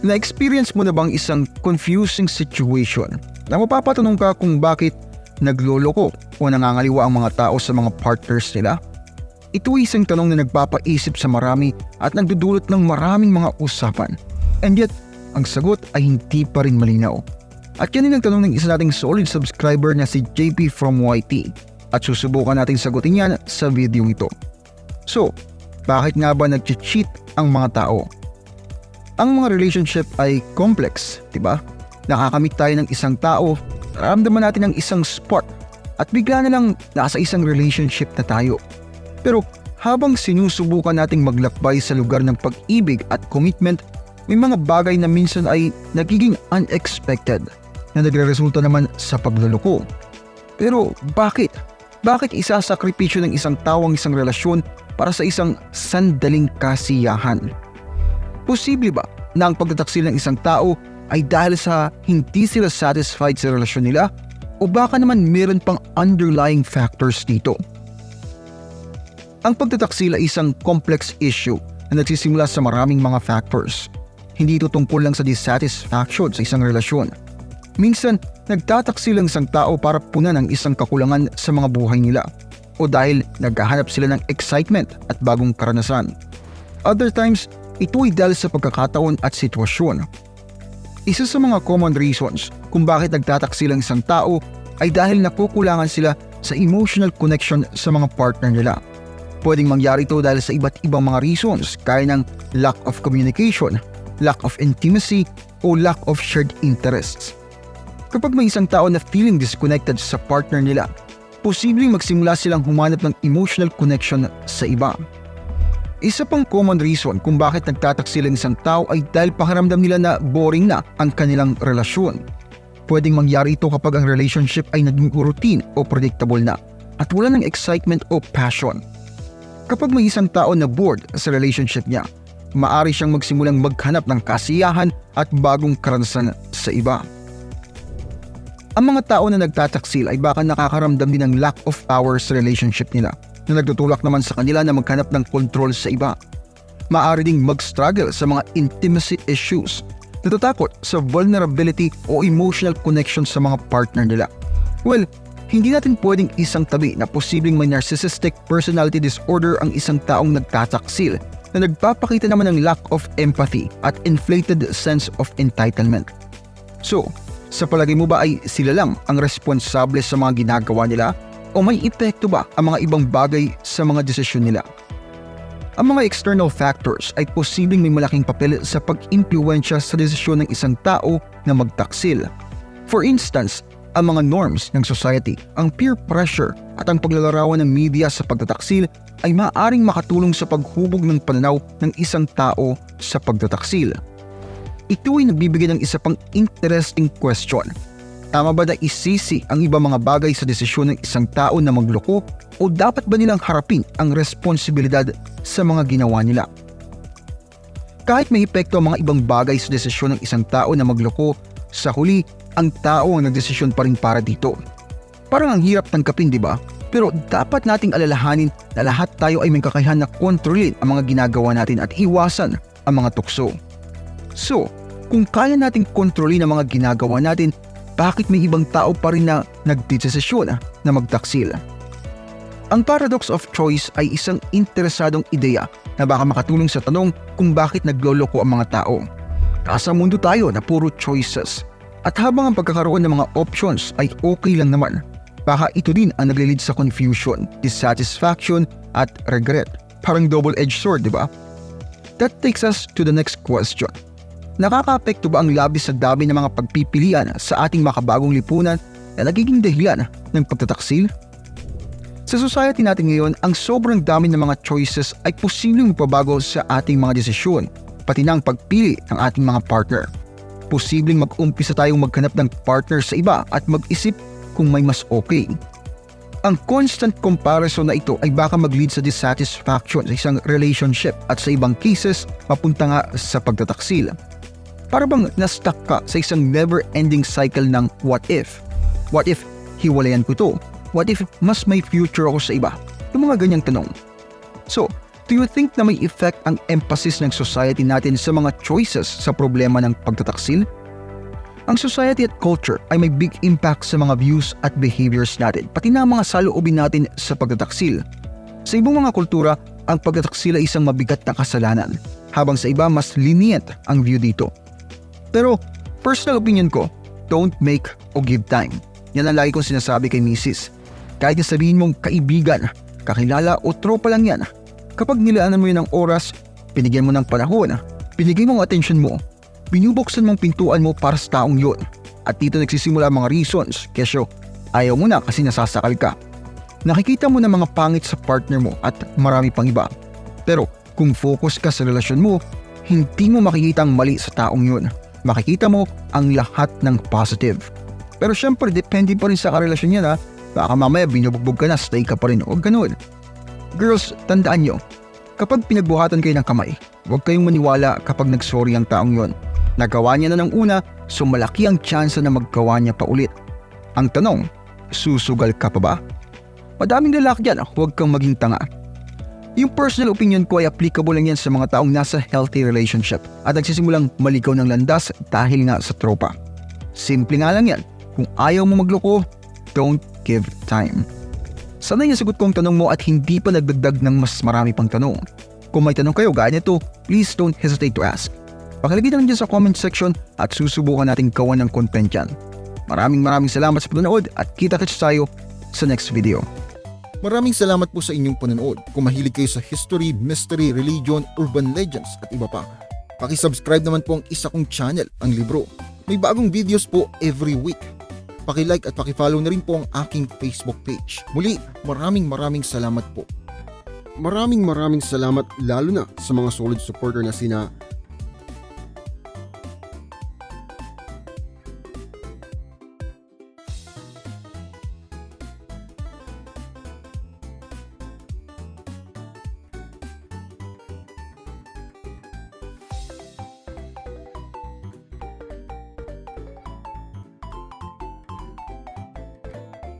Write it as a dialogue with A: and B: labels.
A: Na-experience mo na bang isang confusing situation na mapapatanong ka kung bakit nagloloko o nangangaliwa ang mga tao sa mga partners nila? Ito ay isang tanong na nagpapaisip sa marami at nagdudulot ng maraming mga usapan. And yet, ang sagot ay hindi pa rin malinaw. At yan ang tanong ng isa nating solid subscriber na si JP from YT at susubukan natin sagutin yan sa video ito. So, bakit nga ba nag-cheat ang mga tao? Ang mga relationship ay complex, di ba? Nakakamit tayo ng isang tao, nararamdaman natin ang isang spot, at bigla na lang nasa isang relationship na tayo. Pero habang sinusubukan nating maglakbay sa lugar ng pag-ibig at commitment, may mga bagay na minsan ay nagiging unexpected na nagre-resulta naman sa pagluloko. Pero bakit? Bakit isasakripisyo ng isang tao ang isang relasyon para sa isang sandaling kasiyahan? Posible ba na ang pagtataksil ng isang tao ay dahil sa hindi sila satisfied sa relasyon nila o baka naman meron pang underlying factors dito? Ang pagtataksil ay isang complex issue na nagsisimula sa maraming mga factors. Hindi ito tungkol lang sa dissatisfaction sa isang relasyon. Minsan, nagtataksil ang isang tao para punan ang isang kakulangan sa mga buhay nila o dahil naghahanap sila ng excitement at bagong karanasan. Other times, ito ay dahil sa pagkakataon at sitwasyon. Isa sa mga common reasons kung bakit nagtataksil ang isang tao ay dahil nakukulangan sila sa emotional connection sa mga partner nila. Pwedeng mangyari ito dahil sa iba't ibang mga reasons kaya ng lack of communication, lack of intimacy, o lack of shared interests. Kapag may isang tao na feeling disconnected sa partner nila, posibleng magsimula silang humanap ng emotional connection sa iba. Isa pang common reason kung bakit nagtataksil ang isang tao ay dahil pakiramdam nila na boring na ang kanilang relasyon. Pwedeng mangyari ito kapag ang relationship ay naging routine o predictable na at wala ng excitement o passion. Kapag may isang tao na bored sa relationship niya, maari siyang magsimulang maghanap ng kasiyahan at bagong karanasan sa iba. Ang mga tao na nagtataksil ay baka nakakaramdam din ng lack of power sa relationship nila na nagtutulak naman sa kanila na maghanap ng control sa iba. Maari ding mag-struggle sa mga intimacy issues, natatakot sa vulnerability o emotional connection sa mga partner nila. Well, hindi natin pwedeng isang tabi na posibleng may narcissistic personality disorder ang isang taong nagtataksil na nagpapakita naman ng lack of empathy at inflated sense of entitlement. So, sa palagay mo ba ay sila lang ang responsable sa mga ginagawa nila o may epekto ba ang mga ibang bagay sa mga desisyon nila? Ang mga external factors ay posibleng may malaking papel sa pag-impluensya sa desisyon ng isang tao na magtaksil. For instance, ang mga norms ng society, ang peer pressure at ang paglalarawan ng media sa pagtataksil ay maaaring makatulong sa paghubog ng pananaw ng isang tao sa pagtataksil. Ito ay nagbibigay ng isa pang interesting question. Tama ba na isisi ang ibang mga bagay sa desisyon ng isang tao na magloko o dapat ba nilang harapin ang responsibilidad sa mga ginawa nila? Kahit may epekto ang mga ibang bagay sa desisyon ng isang tao na magloko, sa huli ang tao ang nagdesisyon pa rin para dito. Parang ang hirap tangkapin, di ba? Pero dapat nating alalahanin na lahat tayo ay may kakayahan na kontrolin ang mga ginagawa natin at iwasan ang mga tukso. So, kung kaya nating kontrolin ang mga ginagawa natin, bakit may ibang tao pa rin na nagdesisyon na magtaksil? Ang paradox of choice ay isang interesadong ideya na baka makatulong sa tanong kung bakit nagloloko ang mga tao. Nasa mundo tayo na puro choices at habang ang pagkakaroon ng mga options ay okay lang naman, baka ito din ang naglilid sa confusion, dissatisfaction, at regret. Parang double-edged sword, di ba? That takes us to the next question. Nakakaapekto ba ang labis sa dami ng mga pagpipilian sa ating makabagong lipunan na nagiging dahilan ng pagtataksil? Sa society natin ngayon, ang sobrang dami ng mga choices ay posibleng magpabago sa ating mga desisyon, pati na ang pagpili ng ating mga partner posibleng mag-umpisa tayong maghanap ng partner sa iba at mag-isip kung may mas okay. Ang constant comparison na ito ay baka mag-lead sa dissatisfaction sa isang relationship at sa ibang cases mapunta nga sa pagtataksil. Para bang na-stuck ka sa isang never-ending cycle ng what if? What if hiwalayan ko to? What if mas may future ako sa iba? Yung mga ganyang tanong. So, Do you think na may effect ang emphasis ng society natin sa mga choices sa problema ng pagtataksil? Ang society at culture ay may big impact sa mga views at behaviors natin, pati na mga saloobin natin sa pagtataksil. Sa ibang mga kultura, ang pagtataksil ay isang mabigat na kasalanan, habang sa iba mas lenient ang view dito. Pero, personal opinion ko, don't make o give time. Yan ang lagi kong sinasabi kay Mrs. Kahit na sabihin mong kaibigan, kakilala o tropa lang yan, kapag nilaanan mo yun ng oras, binigyan mo ng panahon, binigay mo ang attention mo, binubuksan mong pintuan mo para sa taong yun. At dito nagsisimula ang mga reasons, kesyo ayaw mo na kasi nasasakal ka. Nakikita mo na mga pangit sa partner mo at marami pang iba. Pero kung focus ka sa relasyon mo, hindi mo makikita ang mali sa taong yun. Makikita mo ang lahat ng positive. Pero syempre, depende pa rin sa karelasyon yan ha. Baka mamaya binubugbog ka na, stay ka pa rin. Huwag ganun. Girls, tandaan nyo, kapag pinagbuhatan kayo ng kamay, huwag kayong maniwala kapag nagsorry ang taong yon. Nagawa niya na ng una, so malaki ang tsansa na maggawa niya pa ulit. Ang tanong, susugal ka pa ba? Madaming lalaki dyan, huwag kang maging tanga. Yung personal opinion ko ay applicable lang yan sa mga taong nasa healthy relationship at nagsisimulang maligaw ng landas dahil nga sa tropa. Simple nga lang yan. Kung ayaw mo magloko, don't give time. Sana yung sagot kong tanong mo at hindi pa nagdagdag ng mas marami pang tanong. Kung may tanong kayo gaya nito, please don't hesitate to ask. Pakilagay na dyan sa comment section at susubukan natin gawan ng content dyan. Maraming maraming salamat sa panonood at kita-kits tayo sa next video.
B: Maraming salamat po sa inyong panonood. Kung mahilig kayo sa history, mystery, religion, urban legends at iba pa, pakisubscribe naman po ang isa kong channel, ang Libro. May bagong videos po every week. Pakilike at pakifollow na rin po ang aking Facebook page. Muli, maraming maraming salamat po. Maraming maraming salamat lalo na sa mga solid supporter na sina